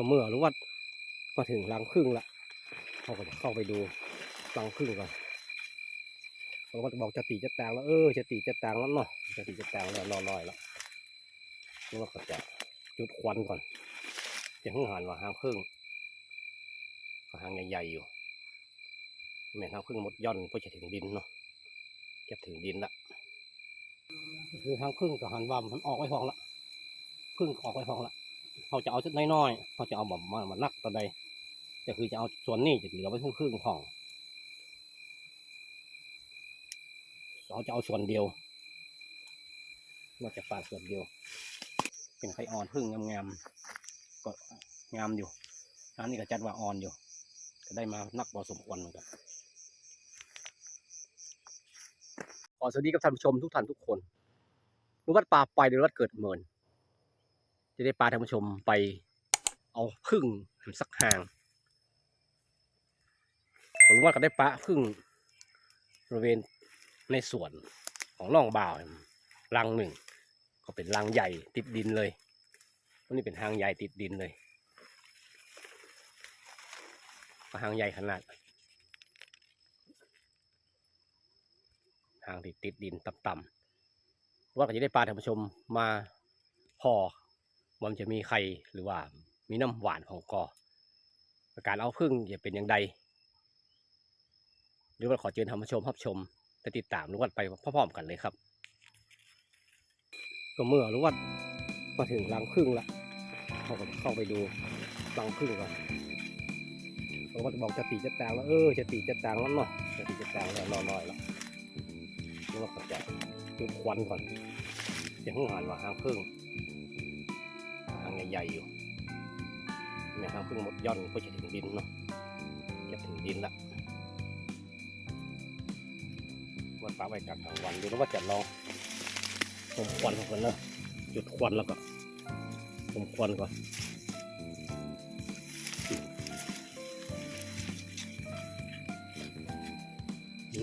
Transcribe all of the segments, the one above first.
ก็เมื่อรู้ว่ามาถึงรังพึ่งละเขาก็เข้าไปดูรังพึ่งก่อนเขาก็จะบอกจะตีจะแตงแล้วเออจะตีจะแตงแล้วเนาะจะตีจะแตงแล้วรอลอยแล้วแล้วเราก็จะจุดควันก่อนจะหงหันว่าหางพึ่งก็หางใหญ่ๆอยู่แม่หางพึ่งหมดย่อนก็จะถึงดินเนาะจะถึงดินละคือหางพึ่งกับหันวำมันออกไว้พองละพึ่งออกไว้พองละ เขาจะเอาชุดน้อยๆเขาจะเอาแบบมามานักตอนใดแต่คือจะเอาส่วนนี้จะเหลือไว้ครึ่งครึ่งของเราจะเอาส่วนเดียวเราจะปาดส่วนเดียว เป็นไข่อ่อนพึ่งงามๆก็งามอยู่อันนี้ก็จัดว่าอ่อนอยู่ ก็ได้มานักพอสมควรเหมือนกันขอสวัสดีกับท่านผู้ชมทุกท่านทุกคนรู้วัดป่าไปหรือวัดเกิดเมิน จะได้พาท่านผู้ชมไปเอาพึ่งสักห่างผมรู้ว่าก็ได้ปลาพึ่งบริเวณในสวนของล่องบ่าวรังหนึ่ง ก็เป็นรังใหญ่ติดดินเลยวันนี้เป็นหางใหญ่ติดดินเลยก็หางใหญ่ขนาดหางที่ติดดินต่ำๆว่าก็จะได้ปลาท่านผู้ชมมาพอว่า มันจะมีไข่หรือว่ามีน้ำหวานของกอการเอาพึ่งจะเป็นอย่างใดหรือว่าขอเชิญท่านผู้ชมรับชมและติดตามรู้วัดไปพร้อมๆกันเลยครับก็เมื่อรู้วัดมาถึงรังพึ่งละเขาก็เข้าไปดูรังพึ่งก่อนเขาก็จะบอกจะตีจะแตงแล้วเออจะตีจะแตงแล้วเนาะจะตีจะแตงแล้วรอลอยแล้วแล้วเราก็จะจุดควันก่อนจะหึ่งหันว่าหางพึ่ง ใหญ่ๆอยู่แม่ทางพึ่งหมดย่อนก็จะถึงดินเนาะจะถึงดินละวันฟ้าไว้กลางกลางวันดูแล้วว่าจะลองผมควันก่อนเนาะจุดควันแล้วก็ผมควันก่อน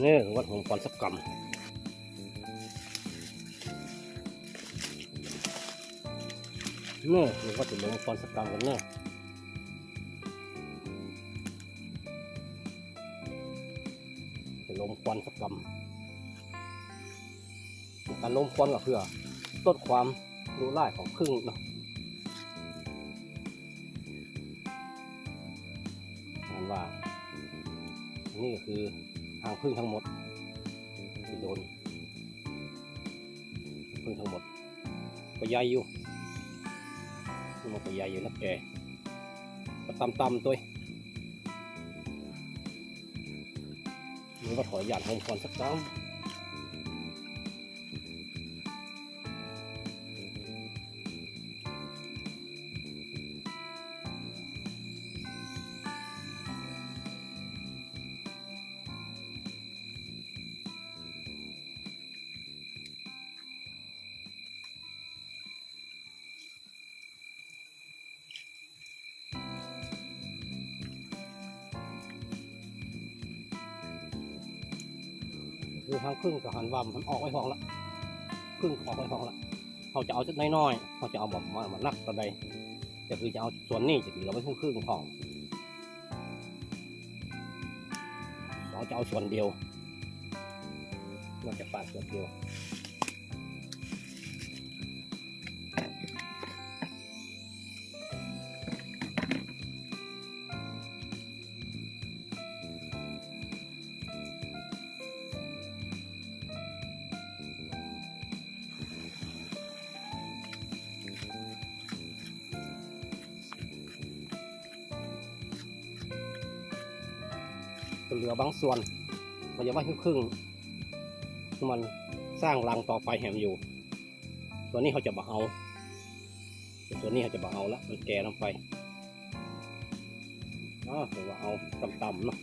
นี่วัดผมควันสักกำ เน่หรือว่าจะลงฟอนสกรรมกันเน่จะลงควันสกรรมการลงควันก็เพื่อลดความรู้ไล่ของพึ่งเนาะนั่นว่า นี่ก็คือทางพึ่งทั้งหมดที่โดนพึ่งทั้งหมดก็ใหญ่อยู่ มันก็ใหญ่อยู่นะแกก็ตำตำๆตัวเองมันก็ถอยหยาดหงก่อนสักครั้ง คือทางครึ่งกับหันวำมันออกไว้องละครึ่งออกไว้องละเขาจะเอาจุดน้อยๆเขาจะเอาแบบมามานักตอนใดจะคือจะเอาส่วนนี้จะเหลือไม่ครึ่งครึ่งห้องเราจะเอาส่วนเดียวเราจะปาดส่วนเดียว เหลือบางส่วน มันจะไว้ครึ่งครึ่งมันสร้างรังต่อไปแหมอยู่ส่วนี้เขาจะบ่เอาส่วนี้เขาจะบ่เอาละมันแก่ลงไปอ๋อถือว่าเอาต่ำๆเนาะ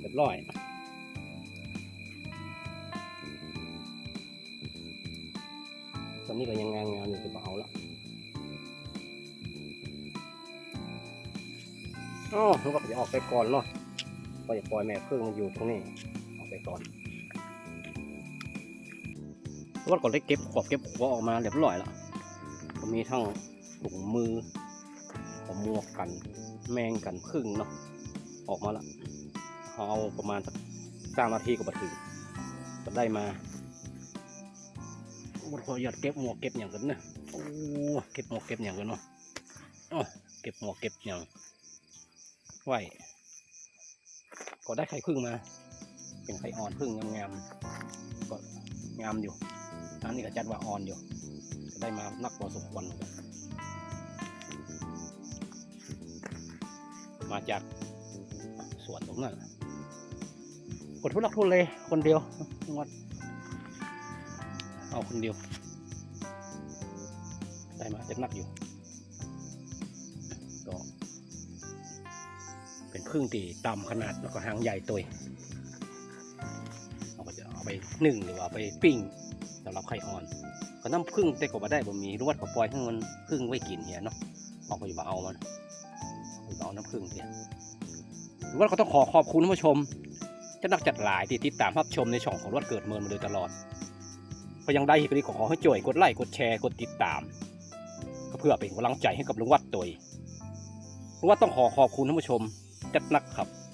เรียบร้อยส่วนนี้ก็ยังงานงานอยู่จะบ่เอาละอ๋อมันก็จะออกไปก่อนเนาะ ก็จะปล่อยแม่พึ่งมันอยู่ตรงนี้ออกไปก่อนวัดก่อนได้เก็บขอบเก็บหัวออกมาเรียบร้อยแล้วก็มีทั้งถุงมือผมหมวกกัน แมงกันพึ่งเนาะออกมาละเอาประมาณสักสามนาทีก็มาถึงก็ได้มาบดขอหยอดเก็บหมวกเก็บอย่างกันนะโอ้เก็บหมวกเก็บอย่างกันเนาะอ๋อเก็บหมวกเก็บอย่างไหว ก็ได้ไข่พึ่งมา เป็นไข่อ่อนพึ่งงามๆก็งามอยู่อันนี้ก็จัดว่าอ่อนอยู่ก็ได้มานักพอสมควรมาจากสวนตรงนั้นกดทุลักทุเลคนเดียววัดเอาคนเดียว ได้มาจะนักอยู่ พึ่งตีต่ำขนาดแล้วก็หางใหญ่ตัวเราก็จะเอาไปนึ่งหรือว่าเอาไปปิ้งสำหรับไข่อ่อน ก็น้ำพึ่งแต่ก็มาได้บ่มีรวดก็ปล่อยให้มันพึ่งไว้กินเหียเนาะเอาไปมาเอามันเอาเอาน้ำพึ่งเหียหรือว่าก็ต้องขอขอบคุณท่านผู้ชมจะนักจัดหลายที่ติดตามรับชมในช่องของรวดเกิดเมินมาโดยตลอดก็ยังได้ก็ดีขอขอให้จ่วยกดไลค์กดแชร์กดติดตาม ก็เพื่อเป็นกำลังใจให้กับลุงวัดตัวลุงวัดต้องขอขอบคุณท่านผู้ชม จัดนักครับ